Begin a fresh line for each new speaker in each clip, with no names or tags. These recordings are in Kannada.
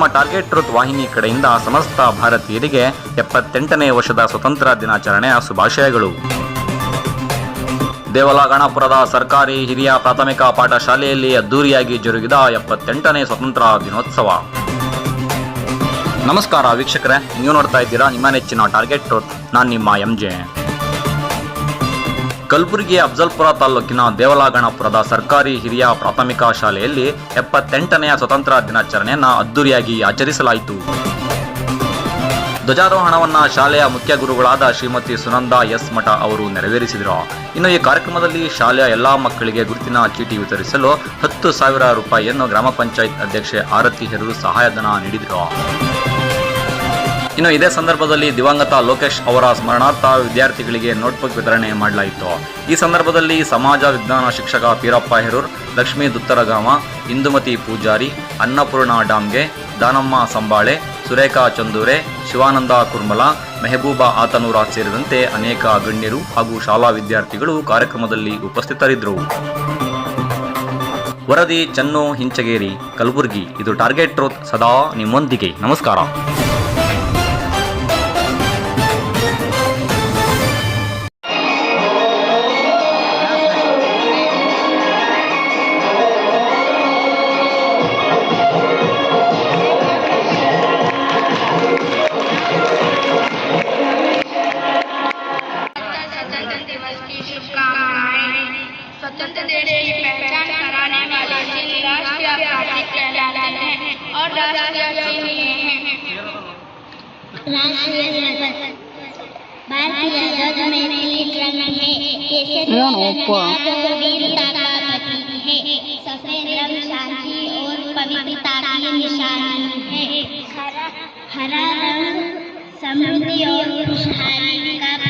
ನಮ್ಮ ಟಾರ್ಗೆಟ್ ಟ್ರುತ್ ವಾಹಿನಿ ಕಡೆಯಿಂದ ಸಮಸ್ತ ಭಾರತೀಯರಿಗೆ ಎಪ್ಪತ್ತೆಂಟನೇ ವರ್ಷದ ಸ್ವತಂತ್ರ ದಿನಾಚರಣೆಯ ಶುಭಾಶಯಗಳು. ದೇವಲಗಣಪುರದ ಸರ್ಕಾರಿ ಹಿರಿಯ ಪ್ರಾಥಮಿಕ ಪಾಠಶಾಲೆಯಲ್ಲಿ ಅದ್ದೂರಿಯಾಗಿ ಜರುಗಿದ ಎಪ್ಪತ್ತೆಂಟನೇ ಸ್ವತಂತ್ರ ದಿನೋತ್ಸವ. ನಮಸ್ಕಾರ ವೀಕ್ಷಕರೇ, ನೀವು ನೋಡ್ತಾ ಇದ್ದೀರಾ ನಿಮ್ಮ ನೆಚ್ಚಿನ ಟಾರ್ಗೆಟ್ ಟ್ರುತ್. ನಾನು ನಿಮ್ಮ ಎಂ ಜೆ. ಕಲಬುರಗಿ ಅಫ್ಜಲ್ಪುರ ತಾಲೂಕಿನ ದೇವಲಾಗಣಪುರದ ಸರ್ಕಾರಿ ಹಿರಿಯ ಪ್ರಾಥಮಿಕ ಶಾಲೆಯಲ್ಲಿ ಎಪ್ಪತ್ತೆಂಟನೆಯ ಸ್ವತಂತ್ರ ದಿನಾಚರಣೆಯನ್ನು ಅದ್ದೂರಿಯಾಗಿ ಆಚರಿಸಲಾಯಿತು. ಧ್ವಜಾರೋಹಣವನ್ನ ಶಾಲೆಯ ಮುಖ್ಯ ಗುರುಗಳಾದ ಶ್ರೀಮತಿ ಸುನಂದಾ ಎಸ್ ಮಠ ಅವರು ನೆರವೇರಿಸಿದರು. ಇನ್ನು ಈ ಕಾರ್ಯಕ್ರಮದಲ್ಲಿ ಶಾಲೆಯ ಎಲ್ಲಾ ಮಕ್ಕಳಿಗೆ ಗುರುತಿನ ಚೀಟಿ ವಿತರಿಸಲು ಹತ್ತು ಸಾವಿರ ರೂಪಾಯಿಯನ್ನು ಗ್ರಾಮ ಪಂಚಾಯತ್ ಅಧ್ಯಕ್ಷೆ ಆರತಿ ಹೆರೂರು ಸಹಾಯಧನ ನೀಡಿದರು. ಇನ್ನು ಇದೇ ಸಂದರ್ಭದಲ್ಲಿ ದಿವಂಗತ ಲೋಕೇಶ್ ಅವರ ಸ್ಮರಣಾರ್ಥ ವಿದ್ಯಾರ್ಥಿಗಳಿಗೆ ನೋಟ್ಬುಕ್ ವಿತರಣೆ ಮಾಡಲಾಯಿತು. ಈ ಸಂದರ್ಭದಲ್ಲಿ ಸಮಾಜ ವಿಜ್ಞಾನ ಶಿಕ್ಷಕ ಪೀರಪ್ಪ ಹೆರೂರ್, ಲಕ್ಷ್ಮೀ ದುತ್ತರಗಾಮ, ಇಂದುಮತಿ ಪೂಜಾರಿ, ಅನ್ನಪೂರ್ಣ ಡಾಮ್ಗೆ ದಾನಮ್ಮ ಸಂಬಾಳೆ, ಸುರೇಖಾ ಚಂದೂರೆ, ಶಿವಾನಂದ ಕುರ್ಮಲ, ಮೆಹಬೂಬಾ ಆತನೂರ ಸೇರಿದಂತೆ ಅನೇಕ ಗಣ್ಯರು ಹಾಗೂ ಶಾಲಾ ವಿದ್ಯಾರ್ಥಿಗಳು ಕಾರ್ಯಕ್ರಮದಲ್ಲಿ ಉಪಸ್ಥಿತರಿದ್ದರು. ವರದಿ ಚನ್ನು ಹಿಂಚಗೇರಿ, ಕಲಬುರಗಿ. ಇದು ಟಾರ್ಗೆಟ್ ಟ್ರೋತ್ ಸದಾ ನಿಮ್ಮೊಂದಿಗೆ. ನಮಸ್ಕಾರ.
देश पहचान कराने वाले चिन्ह राष्ट्रीय प्रतीक कहलाते हैं और राष्ट्रीय चिन्ह हैं।
भारतीय ध्वज में तीन रंग है वीरता का प्रतीक है सफ़ेद रंग शांति और पवित्रता की निशानी है। हरा रंग समृद्धि और खुशहाली का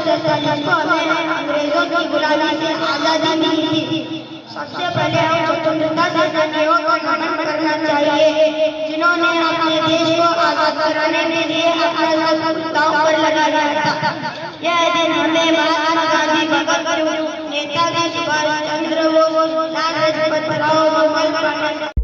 जश्न के हमें अंग्रेज़ों की गुलामी से आज़ादी मिली थी, सबसे पहले हम स्वतंत्रता सेनानियों को नमन करना चाहिए, जिन्होंने अपने देश को आज़ाद कराने के लिए अपना सब दांव पर लगा दिया था। यह दिन हमें महात्मा गांधी भगत नेताजी सुभाष चंद्र बोस लाल लाजपत पांडे